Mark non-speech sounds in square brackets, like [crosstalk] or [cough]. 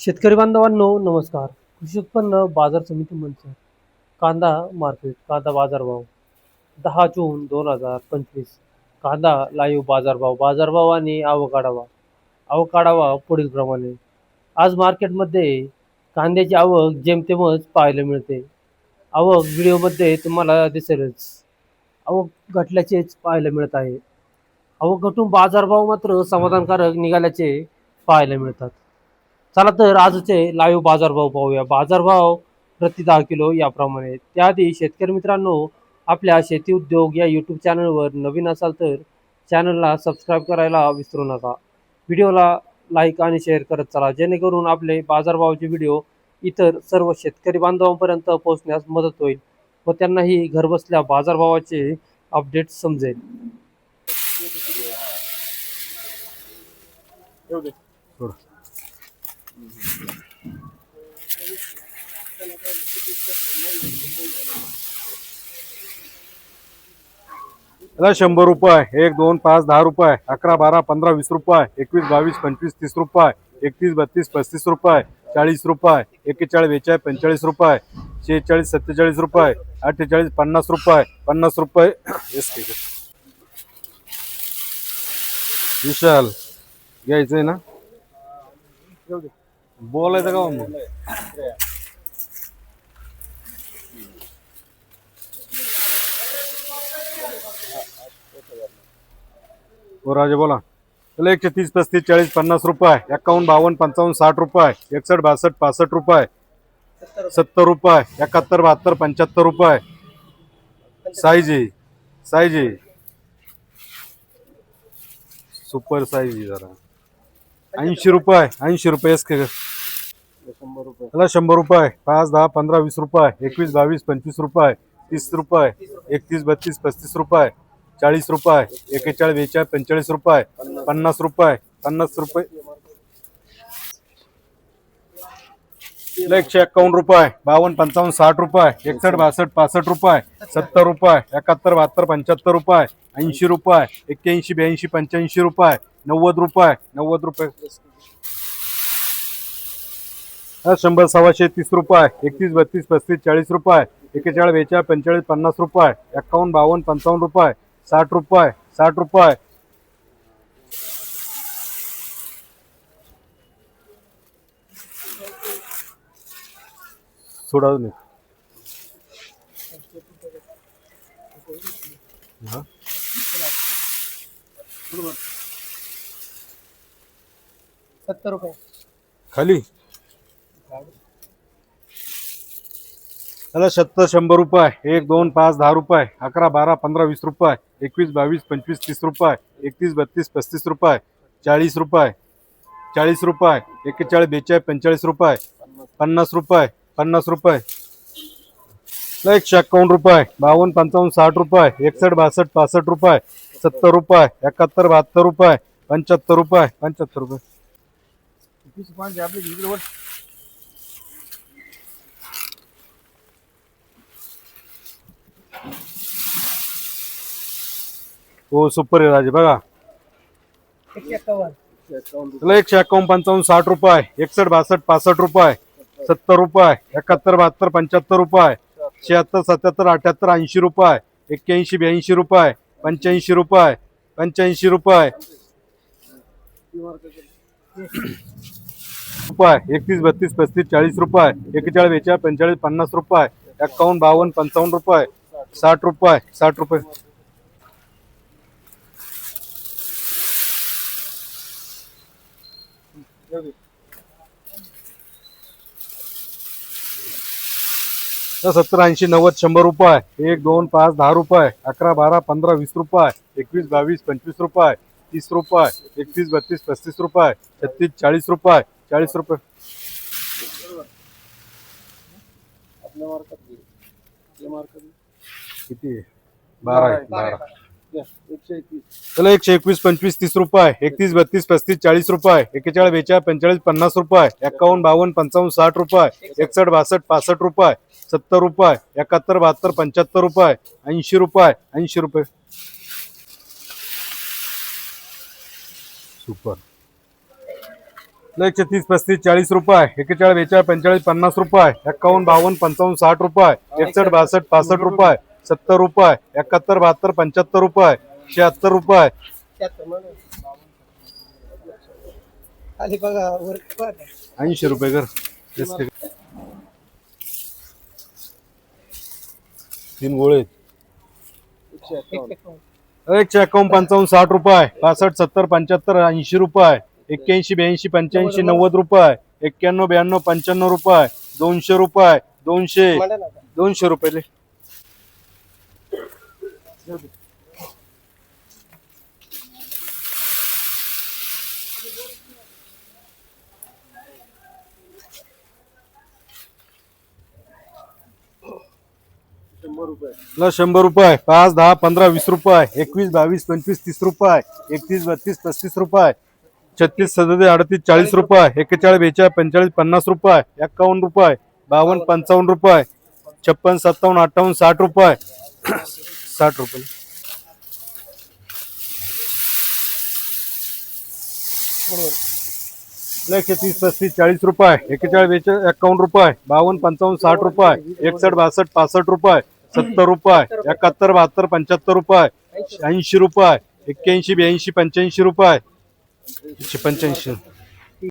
शेतकरी बांधवांनो नमस्कार. कृषी उत्पन्न बाजार समिती मंच कांदा मार्केट कांदा बाजारभाव दहा जून दोन हजार पंचवीस. कांदा लाईव्ह बाजारभाव बाजारभाव आणि आवक आढावा आवक आढावा पुढील प्रमाणे. आज मार्केटमध्ये कांद्याची आवक जेमतेमच पाहायला मिळते. आवक व्हिडिओमध्ये तुम्हाला दिसेलच. आवक घटल्याचेच पाहायला मिळत आहे. आवक घटून बाजारभाव मात्र समाधानकारक निघाल्याचे पाहायला मिळतात. चला तर आजचे लाईव्ह बाजारभाव पाहूया. बाजारभाव प्रति दहा किलो याप्रमाणे. त्याआधी शेतकरी मित्रांनो आपल्या शेती उद्योग या यूट्यूब चॅनलवर नवीन असाल तर चॅनलला सबस्क्राईब करायला विसरू नका. व्हिडिओला लाईक आणि शेअर करत चला. जेणेकरून आपले बाजारभावाचे व्हिडिओ इतर सर्व शेतकरी बांधवांपर्यंत पोहोचण्यास मदत होईल व त्यांनाही घरबसल्या बाजारभावाचे अपडेट समजेल. याला शंभर रुपये एक दोन पाच दहा रुपये अकरा बारा पंधरा वीस रुपये एकवीस बावीस पंचवीस तीस रुपये एकतीस बत्तीस पस्तीस रुपये चाळीस रुपये एकेचाळीस बेचाळीस पंचेचाळीस रुपये शेहेचाळीस सत्तेचाळीस रुपये अठ्ठेचाळीस पन्नास रुपये पन्नास रुपये [coughs] येस ठीक आहे. विशाल घ्यायचंय ना? बोलायचं का हो मग? हो राजे बोला चला एकशे तीस पस्तीस चाळीस पन्नास रुपये एकावन्न बावन्न पंचावन्न साठ रुपये एकसष्ट बासष्ट पासष्ट रुपये सत्तर रुपये एकाहत्तर बहात्तर पंच्याहत्तर रुपये साईजी साईजी सुपर साईजी जरा ऐंशी रुपये ऐंशी रुपये त्याला शंभर रुपये पाच दहा पंधरा वीस रुपये एकवीस बावीस पंचवीस रुपये तीस रुपये एकतीस बत्तीस पस्तीस रुपये चाळीस रुपये एकेचाळीस बेचाळीस पंचेचाळीस रुपये पन्नास रुपये पन्नास रुपये. एकशे एक्कावन्न रुपये बावन्न पंचावन्न साठ रुपये एकसष्ट बासष्ट पासष्ट रुपये सत्तर रुपये एकाहत्तर बहात्तर पंच्याहत्तर रुपये ऐंशी रुपये एक्क्याऐंशी ब्याऐंशी पंच्याऐंशी रुपये नव्वद रुपये नव्वद रुपये. शंभर सव्वाशे तीस रुपये एकतीस बत्तीस पस्तीस चाळीस रुपये एकेचाळीस बेचाळीस पंचेचाळीस पन्नास रुपये एक्कावन्न बावन्न पंचावन्न रुपये साठ रुपये साठ रुपये. सोडा नाही हा? सत्तर रुपये. खाली. त्याला सत्तर शंभर रुपये एक दोन पाच दहा रुपये अकरा बारा पंधरा वीस रुपये एकवीस बावीस पंचवीस तीस रुपये एकतीस बत्तीस पस्तीस रुपये चाळीस रुपये चाळीस रुपये एक्केचाळीस बेचाळीस पंचेचाळीस रुपये पन्नास रुपये पन्नास रुपये एकशे एक्कावन्न रुपये बावन्न पंचावन्न साठ रुपये एकसष्ट बासष्ट पासष्ट रुपये सत्तर रुपये एकाहत्तर बहात्तर रुपये पंच्याहत्तर रुपये पंच्याहत्तर रुपये. हो सुपर आहे राजे बघा. एकशे त्याला एकशे एक्कावन्न पंचावन्न साठ रुपये एकसष्ट बासष्ट पासष्ट रुपये सत्तर रुपये एकाहत्तर बहात्तर पंच्याहत्तर रुपये शहात्तर सत्याहत्तर अठ्याहत्तर ऐंशी रुपये एक्क्याऐंशी ब्याऐंशी रुपये पंच्याऐंशी रुपये पंच्याऐंशी रुपये. रुपये एकतीस बत्तीस पस्तीस चाळीस रुपये एकेचाळीस बेचाळीस पंचेचाळीस पन्नास रुपये एकावन्न बावन्न पंचावन्न रुपये साठ रुपये साठ रुपये. सत्तर ऐंशी नव्वद शंभर रुपये. एक दोन पाच दहा रुपये. अकरा बारा पंधरा वीस रुपये. एकवीस बावीस पंचवीस रुपये. तीस रुपये. एकतीस बत्तीस पस्तीस रुपये. छत्तीस चाळीस रुपये. चाळीस रुपये. किती आहे? बारा आहे बारा चला एकशे एकवीस पंचवीस तीस रुपये. एकतीस बत्तीस पस्तीस चाळीस रुपये. एक्केचाळीस बेचाळीस पंचेचाळीस पन्नास रुपये. एक्कावन्न बावन्न पंचावन्न साठ रुपये. एकसष्ट बासष्ट पासष्ट रुपये. सत्तर रुपये. एकाहत्तर बहात्तर पंच्याहत्तर रुपये. ऐंशी रुपये. ऐंशी रुपये. सुपर एकशे तीस पस्तीस चाळीस रुपये. एक्केचाळीस बेचाळीस पंचेचाळीस पन्नास रुपये. एक्कावन्न बावन्न पंचावन्न साठ रुपये. एकसष्ट बासष्ट पासष्ट रुपये. सत्तर रुपये एकाहत्तर बहात्तर पंच्याहत्तर रुपये शहात्तर रुपये खाली बघा वर बघा. ऐंशी रुपये कर तेच ते. तीन गोळे आहेत. एकशे एकावन्न पंचावन्न साठ रुपये पासष्ट सत्तर पंच्याहत्तर ऐंशी रुपये एक्क्याऐंशी ब्याऐंशी पंच्याऐंशी नव्वद रुपये एक्क्याण्णव ब्याण्णव पंच्याण्णव रुपये दोनशे रुपये दोनशे ना. दोनशे रुपये ले. ला शंभर रुपये. पाच दहा पंधरा वीस रुपये. एकवीस बावीस पंचवीस तीस रुपये. एकतीस बत्तीस पस्तीस रुपये. छत्तीस सदतीस अडतीस चाळीस रुपये. एक्केचाळीस बेचाळीस पंचेचाळीस पन्नास रुपये. एक्कावन्न रुपये. बावन्न पंचावन्न रुपये. छप्पन सत्तावन्न अठ्ठावन्न साठ रुपये. साठ रुपये. एकशे तीस पस्तीस चाळीस रुपये. एक्केचाळीस बेचाळीस एक्कावन्न रुपये. बावन्न पंचावन्न साठ रुपये. एकसष्ट बासष्ट पासष्ट रुपये. सत्तर रुपये. एकाहत्तर बहात्तर पंच्याहत्तर रुपये. ऐंशी रुपये. एक्क्याऐंशी ब्याऐंशी पंच्याऐंशी रुपये. एकशे पंच्याऐंशी.